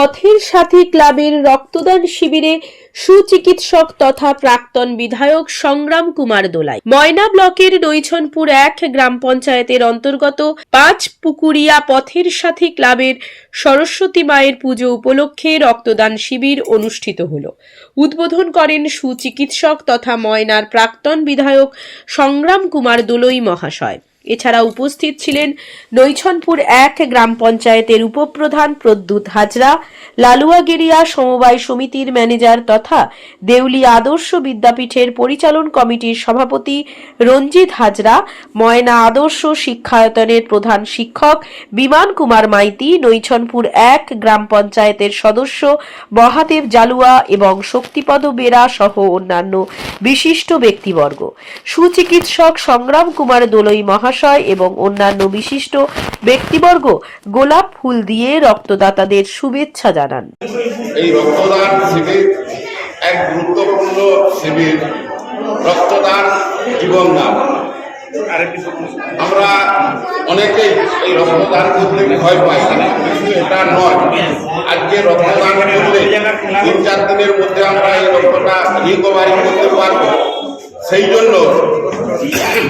পথের সাথী ক্লাবের রক্তদান শিবিরে সুচিকিৎসক তথা প্রাক্তন বিধায়ক সংগ্রাম কুমার দোলাই। ময়না ব্লকের নৈছনপুর এক গ্রাম পঞ্চায়েতের অন্তর্গত পাঁচ পুকুরিয়া পথের সাথী ক্লাবের সরস্বতী মায়ের পুজো উপলক্ষে রক্তদান শিবির অনুষ্ঠিত হল। উদ্বোধন করেন সুচিকিৎসক তথা ময়নার প্রাক্তন বিধায়ক সংগ্রাম কুমার দোলই মহাশয়। এছাড়া উপস্থিত ছিলেন নৈছনপুর এক গ্রাম পঞ্চায়েতের উপপ্রধান প্রদ্যুৎ হাজরা, লালুয়াগেরিয়া সমবায় সমিতির ম্যানেজার তথা দেউলিয়া আদর্শ বিদ্যাপীঠের পরিচালন কমিটির সভাপতি রঞ্জিত হাজরা, ময়না আদর্শ শিক্ষায়তনের প্রধান শিক্ষক বিমান কুমার মাইতি, নৈছনপুর এক গ্রাম পঞ্চায়েতের সদস্য মহাদেব জালুয়া এবং শক্তিপদ বেরা সহ অন্যান্য বিশিষ্ট ব্যক্তিবর্গ। সুচিকিৎসক সংগ্রাম কুমার দোলই মহাশয় এবং অন্যান্য বিশিষ্ট ব্যক্তিবর্গ গোলাপ ফুল দিয়ে রক্তদাতাদের শুভেচ্ছা জানান। এই রক্তদান শিবির এক গুরুত্বপূর্ণ শিবির। রক্তদান জীবনদান। আমরা অনেকেই এই রক্তদান করতে ভয় পাই। এটা নয়। আজকে রক্তদান করলে তিন চার দিনের মধ্যে আমরা এই রক্তটা রিকভারি করতে পারব। সেই জন্য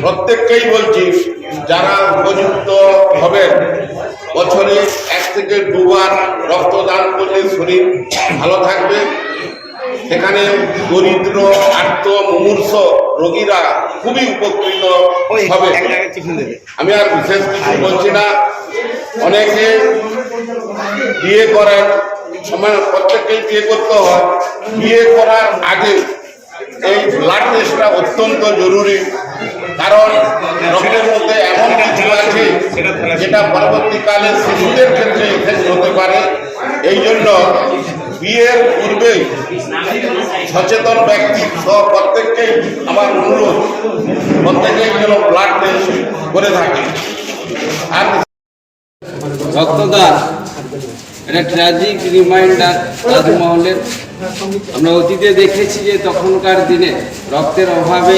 প্রত্যেককেই বলছি, যারা উপযুক্ত হবে বছরে এক থেকে দুবার রক্তদান করলে শরীর ভালো থাকবে। সেখানে দরিদ্র আর্ত মুমূর্ষ রোগীরা খুবই উপকৃত হবে। আমি আর বিশেষ কিছু বলছি না। অনেকে বিয়ে করেন সময় প্রত্যেককেই বিয়ে করতে হয়। বিয়ে করার আগে এই ব্লাড টেস্টটা অত্যন্ত জরুরি। কারণ রক্তের মধ্যে এমন কিছু আছে যেটা পরবর্তীকালে শিশুদের ক্ষেত্রে হতে পারে। এই জন্য বিয়ের পূর্বে সচেতন ব্যক্তি সহ প্রত্যেককেই আমার অনুরোধ, প্রত্যেকেই যেন ব্লাড টেস্ট করে থাকে। আর রক্তদান এটা ট্র্যাজিক রিমাইন্ডার রাজমহলের। আমরা অতীতে দেখেছি যে তখনকার দিনে রক্তের অভাবে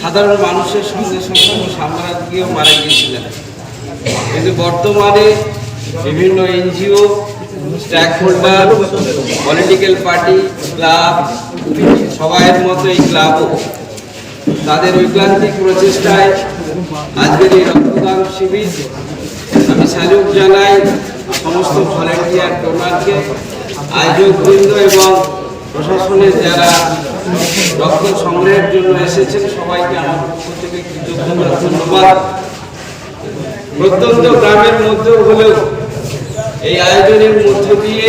সাধারণ মানুষের সঙ্গে সঙ্গে সাম্রাজ্ঞীয় মারা গিয়েছিলেন। কিন্তু বর্তমানে বিভিন্ন NGO holder political party club সবাইয়ের মতো এই ক্লাবও তাদের ঐক্লান্তিক প্রচেষ্টায় আজকের এই রক্তদান শিবির, আমি স্যালুট জানাই সমস্ত ভলেন্টিয়ার ডোনারকে আয়োজকবৃন্দ এবং প্রশাসনের যারা রক্ত সংগ্রহের জন্য এসেছেন, সবাইকে আমার পক্ষ থেকে কৃতজ্ঞতা, ধন্যবাদ। প্রত্যন্ত গ্রামের মধ্যেও হলেও এই আয়োজনের মধ্য দিয়ে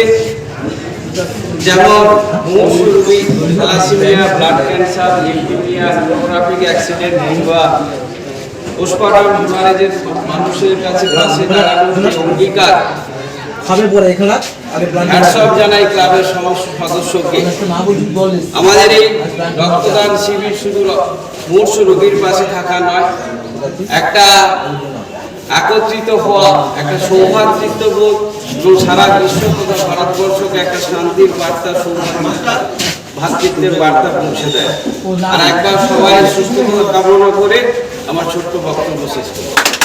যেমন মুসুরবি থ্যালাসেমিয়া ব্লাড ক্যান্সার লিউকেমিয়া হিমোগ্রাফিক অ্যাক্সিডেন্ট কিংবা পুষ্পারাম হিমালয়ের মানুষের কাছে দাঁড়ানোর যে অঙ্গীকার খাবে পরে এখানে আগে প্ল্যান জানাই ক্লাবের সমস্ত সদস্যকে। বল। আমাদের এই রক্তদান শিবির শুধু মূর্ষ রোগীর পাশে থাকা নয় একটা একত্রিত হওয়া, একটা সৌভাতৃত্ব বোধ, এবং সারা বিশ্ব তথা ভারতবর্ষকে একটা শান্তির বার্তা ভাতৃত্বের বার্তা পৌঁছে দেয়। আর একবার সবাই সুস্থতা কামনা করে আমার ছোট্ট বক্তব্য শেষ করব।